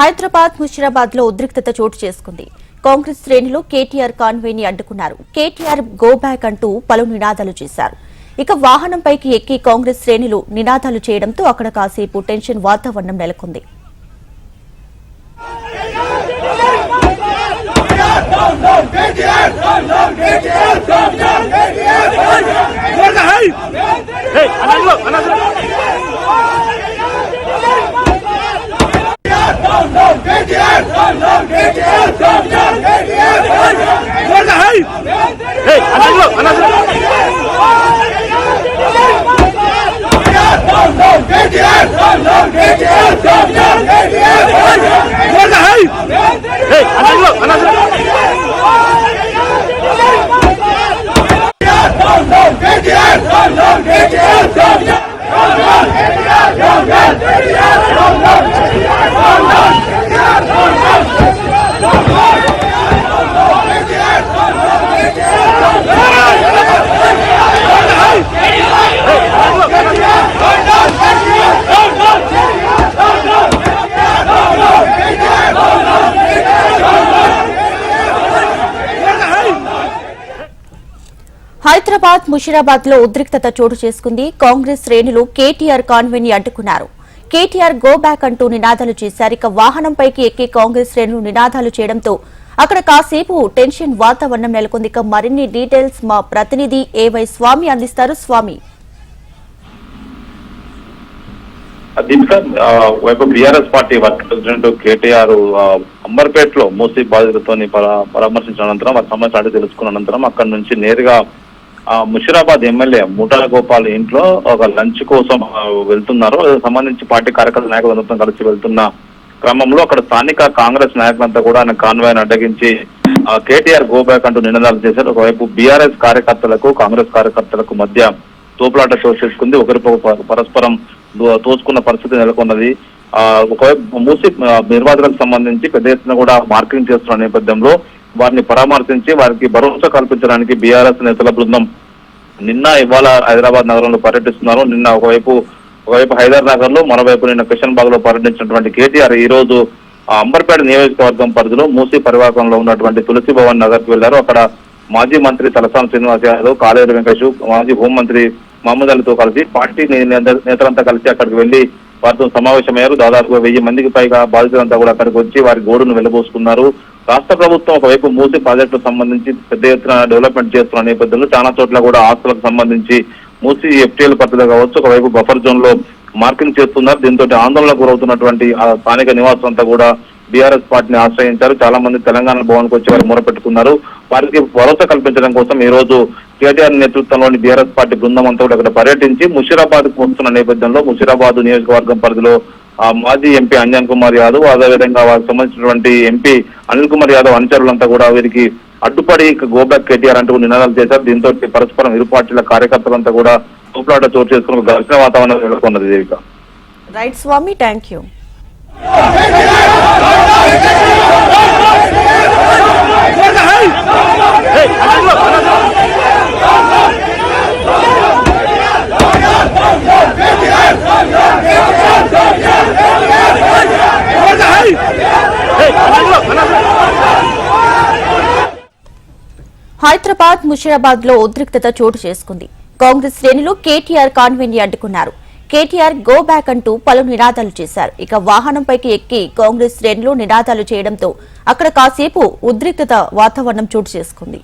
హైదరాబాద్ ముషిరాబాద్లో ఉద్రిక్తత చోటు చేసుకుంది. కాంగ్రెస్ శ్రేణులు కేటీఆర్ కాన్వే ని అడ్డుకున్నారు. కేటీఆర్ గో బ్యాక్ అంటూ పలు నినాదాలు చేశారు. ఇక వాహనంపైకి ఎక్కి కాంగ్రెస్ శ్రేణులు నినాదాలు చేయడంతో అక్కడ కాసేపు టెన్షన్ వాతావరణం నెలకొంది. Hey, No! No! No! Hyderabad ముషీరాబాద్లో ఉద్రిక్తత చోటు చేసుకుంది. కాంగ్రెస్ శ్రేణులు కేటీఆర్ కాన్వెన్ని అడ్డుకున్నారు కేటీఆర్ గో బ్యాక్ అంటూ నినాదాలు చేశారు. ఇక వాహనంపైకి ఎక్కి కాంగ్రెస్ శ్రేణులు నినాదాలు చేయడంతో అక్కడ కాసేపు టెన్షన్ వాతావరణం నెలకొంది. ఇక మరిన్ని డీటెయిల్స్ మా ప్రతినిధి ఏవై స్వామి అందిస్తారు. స్వామి. దీనిక వైపు BRS party work president KTR ఆ, అంబర్పేటలో మూసీ బాధితులతో పరామర్శించిన అనంతరం వారి సమస్య అడిగి తెలుసుకున్న అనంతరం అక్కడి నుంచి నేరుగా ముషిరాబాద్ ఎమ్మెల్యే ముఠాల గోపాల్ ఇంట్లో ఒక లంచ్ కోసం వెళ్తున్నారు. సంబంధించి పార్టీ కార్యకర్త నాయకులందరితో కలిసి వెళ్తున్న క్రమంలో అక్కడ స్థానిక కాంగ్రెస్ నాయకులంతా కూడా ఆయన కాన్వాయ్ని అడ్డగించి కేటీఆర్ గోబ్యాక్ అంటూ నినాదాలు చేశారు. ఒకవైపు బీఆర్ఎస్ కార్యకర్తలకు కాంగ్రెస్ కార్యకర్తలకు మధ్య తోపులాట చోటు చేసుకుంది. ఒకరికొక పరస్పరం తోచుకున్న పరిస్థితి నెలకొన్నది. ఆ, ఒకవైపు మూసి ఆ, నిర్వాహకులకు సంబంధించి పెద్ద ఎత్తున కూడా మార్కింగ్ చేస్తున్న నేపథ్యంలో వారిని పరామర్శించి వారికి భరోసా కల్పించడానికి బీఆర్ఎస్ నేతల బృందం నిన్న ఇవాళ హైదరాబాద్ నగరంలో పర్యటిస్తున్నారు. నిన్న ఒకవైపు ఒకవైపు హైదర్ నగర్లో మరోవైపు నిన్న కిషన్ బాగ్లో పర్యటించినటువంటి కేటీఆర్ ఈ రోజు ఆ, అంబర్పేట నియోజకవర్గం పరిధిలో మూసీ పరివాహకంలో ఉన్నటువంటి తులసి భవన్ నగర్కు వెళ్ళారు అక్కడ మాజీ మంత్రి తలసాని శ్రీనివాస్ యాదవ్ కాలేరు వెంకటేష్ మాజీ హోంమంత్రి మహమ్మద్ అలీతో కలిసి పార్టీ నేత- నేతలంతా కలిసి అక్కడికి వెళ్ళి వారితో సమావేశమయ్యారు. దాదాపుగా వెయ్యి మందికి పైగా బాధితులంతా కూడా అక్కడికి వచ్చి వారి గోడును వెళ్ళబోసుకున్నారు రాష్ట్ర ప్రభుత్వం ఒకవైపు మూసి ప్రాజెక్టు సంబంధించి పెద్ద ఎత్తున డెవలప్మెంట్ చేస్తున్న నేపథ్యంలో చాలా చోట్ల కూడా ఆస్తులకు సంబంధించి మూసి ఎఫ్టీఎల్ పద్ధతి కావచ్చు. ఒకవైపు బఫర్ జోన్లో మార్కింగ్ చేస్తున్నారు. దీంతో ఆందోళనకు గురవుతున్నటువంటి ఆ స్థానిక నివాసులంతా కూడా బీఆర్ఎస్ పార్టీని ఆశ్రయించారు. చాలా మంది తెలంగాణ భవన్కి వచ్చి వారు మూరపెట్టుకున్నారు. వారికి భరోసా కల్పించడం కోసం ఈ రోజు కేటీఆర్ నేతృత్వంలోని బీఆర్ఎస్ పార్టీ బృందం అంతా కూడా అక్కడ పర్యటించి ముషిరాబాద్కు వస్తున్న నేపథ్యంలో ముషిరాబాద్ నియోజకవర్గం పరిధిలో ఆ మాజీ ఎంపీ అంజన్ కుమార్ యాదవ్ అదేవిధంగా వారికి సంబంధించినటువంటి ఎంపీ అనిల్ కుమార్ యాదవ్ అనుచరులంతా కూడా వీరికి అడ్డుపడి గోబ్యాక్ కేటీఆర్ అంటూ నినాదాలు చేశారు దీంతో పరస్పరం ఇరు పార్టీల కార్యకర్తలంతా కూడా తూపులాట చోటు చేసుకుని ఒక ఘర్షణ వాతావరణం నెలకొన్నది Devika right Swamy thank you Hey, Hyderabad ముషిరాబాద్లో ఉద్రిక్తత చోటు చేసుకుంది. కాంగ్రెస్ శ్రేణులు కేటీఆర్ కాన్వే ని అడ్డుకున్నారు. కేటీఆర్ గో బ్యాక్ అంటూ పలు నినాదాలు చేశారు. ఇక వాహనంపైకి ఎక్కి కాంగ్రెస్ శ్రేణులు నినాదాలు చేయడంతో అక్కడ కాసేపు ఉద్రిక్తత వాతావరణం చోటు చేసుకుంది.